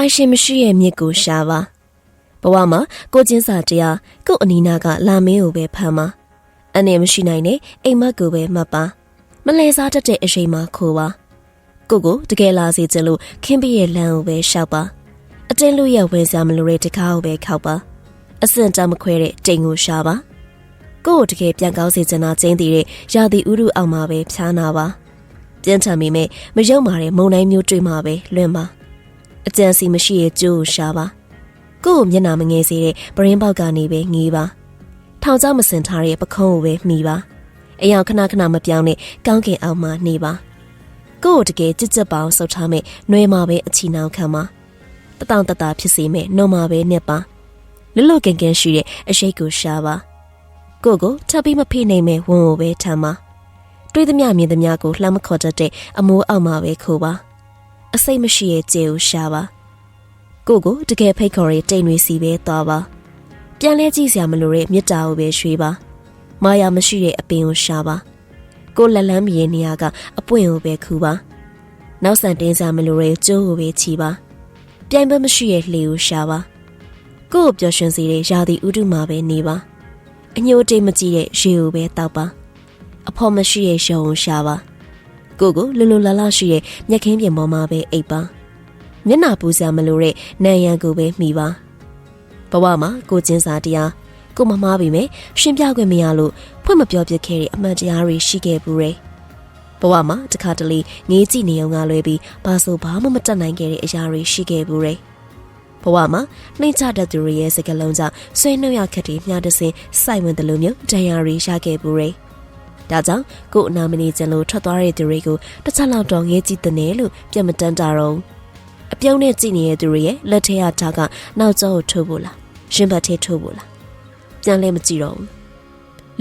ပိုင်ရှင်မရှိရဲ့မြစ်ကိုရှာပါဘဝမှာကိုချင်းစာတရားကို့အနီးနားကလာမင်းကိုပဲဖမ်းပါအနေမရှိနိုင်တဲ့အိမ်မက်ကိုပဲမှတ်ပါမလဲစားတတ်တဲ့အချိန်မှာခိုးပါကိုကိုတကယ်လာစီခြင်းလို့ခင်းပြရဲ့လမ်းကိုပဲရှောက်ပါအတင်းလို့ရဝင်စားမလို့တဲ့တကားကိုပဲခောက်ပါအစင်တမခွဲတဲ့တိမ်ကိုရှာပါကို့ကိုတကယ်ပြန်ကောင်းစေချင်တာကျင်းတည်တဲ့ရာသီဥတုအောက်မှာပဲဖြားနာပါပြင်းထန်မိမဲ့မယုံမာတဲ့မုံတိုင်းမျိုးတွေ့မှာပဲလွင့်ပါ အကြံစီမရှိရဲ့ကြိုးကိုရှာပါကို့ကိုမျက်နာမငယ်စေတဲ့ပရင်းပေါက်ကနေပဲငေးပါထောင်ချမစင်ထားတဲ့ပခုံးကိုပဲမှီပါအယောင်ခဏခဏမပြောင်းနဲ့ကောင်းကင်အောင်မှနေပါကို့ကိုတကယ်ကြစ်ကြက်ပေါအောင်ဆုပ်ထားမဲ့နှွဲမှာပဲအချီနှောင်ခံပါတတောင်တတာဖြစ်စေမဲ့နှုံမှာပဲနှစ်ပါလွတ်လွတ်ကင်ကင်ရှိတဲ့အရှိတ်ကိုရှာပါကို့ကိုထပ်ပြီးမဖိနိုင်မဲ့ဝန်ကိုပဲထမ်းပါတွေးသမျှမြင်သမျှကိုလှမ်းမခေါ်တတ်တဲ့အမိုးအောက်မှာပဲခိုးပါ အစိတ်မရှိရဲ့ကြဲကိုရှာပါကိုကိုတကယ်ဖိတ်ခေါ်ရဲ့တိမ်တွေစီပဲသွားပါပြန်လဲကြည့်စရာမလိုတဲ့မြစ်တာကိုပဲရွှေပါမာယာမရှိတဲ့အပင်ကိုရှာပါကိုလက်လန်းမြေနေရာကအပွင့်ကိုပဲခူပါနောက်ဆန်တင်းစရာမလိုတဲ့ကျိုးကိုပဲချီပါပြိုင်ပွဲမရှိရဲ့လှေကိုရှာပါကိုကိုပျော်ရွှင်စေတဲ့ရာသီဥတုမှာပဲနေပါအညိုတိတ်မကြည့်တဲ့ရေကိုပဲတောက်ပါအဖော်မရှိရဲ့ရုံကိုရှာပါ ကိုကိုလွလွလလရှိရဲ့မျက်ခင်းပြင်ပေါ်မှာပဲအိပ်ပါမျက်နာပူစရာမလိုတဲ့နံရံကိုပဲမှီပါဘဝမှာကိုချင်းစာတရားကိုမမားပြီမဲ့ရှင်ပြခွင့်မရလို့ဖွင့်မပြောပြခဲ့တဲ့အမှန်တရားတွေရှိခဲ့ဘူးတဲ့ဘဝမှာတခါတလေငေးကြည့်နေအောင်ကလွဲပြီးဘာဆိုဘာမှမတတ်နိုင်ခဲ့တဲ့အရာတွေရှိခဲ့ဘူးတဲ့ဘဝမှာနှိမ့်ချတတ်သူတွေရဲ့စကလုံးကြောင့်ဆွေးနှုတ်ရခက်တွေမျှတစင်စိုက်ဝင်တယ်လို့မျိုးတရားတွေရခဲ့ဘူးတဲ့ ဒါကြောင့်ကို့အနာမနေခြင်းလို့ထွက်သွားတဲ့သူတွေကိုတစ်ချက်လောက်တော့ငဲကြည့်တဲ့နယ်လို့ပြန်မတန်းတာတော့အပြုံးနဲ့ကြည့်နေတဲ့သူတွေရဲ့လက်ထဲအထားကနောက်ကျောကိုထိုးဖို့လားရှင်ဘတ်ထဲထိုးဖို့လားပြန်လဲမကြည့်တော့ဘူး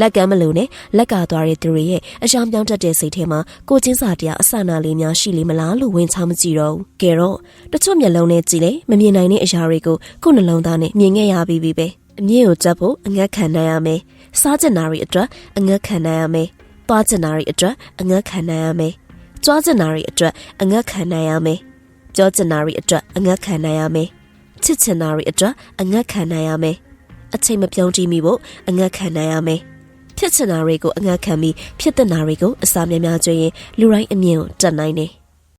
လက်ကမ်းမလို့နဲ့လက်ကာသွားတဲ့သူတွေရဲ့အယောင်ပြောင်းတတ်တဲ့စိတ်ထဲမှာကိုချင်းစာတရားအဆနာလေးများရှိလေမလားလို့ဝင်ချမကြည့်တော့ဘူးကဲတော့တချို့မျက်လုံးနဲ့ကြည့်လေမမြင်နိုင်တဲ့အရာတွေကိုကိုယ်နှလုံးသားနဲ့မြင်ခဲ့ရပြီးပြီပဲအမြင့်ကိုတက်ဖို့အငတ်ခံနိုင်ရမယ် စားကျင်နာတွေအတွက်အငတ်ခံနိုင်ရမယ်။သွားကျင်နာတွေအတွက်အငတ်ခံနိုင်ရမယ်။ကြွားကျင်နာတွေအတွက်အငတ်ခံနိုင်ရမယ်။ပြောကျင်နာတွေအတွက်အငတ်ခံနိုင်ရမယ်။ချစ်ချင်နာတွေအတွက်အငတ်ခံနိုင်ရမယ်။အချိန်မပြုံးတီးမိဖို့အငတ်ခံနိုင်ရမယ်။ဖြစ်ချင်နာတွေကိုအငတ်ခံပြီးဖြစ်တဲ့နာတွေကိုအစာများများကျွေးရင်လူတိုင်းအမြင်ကိုတက်နိုင်တယ်။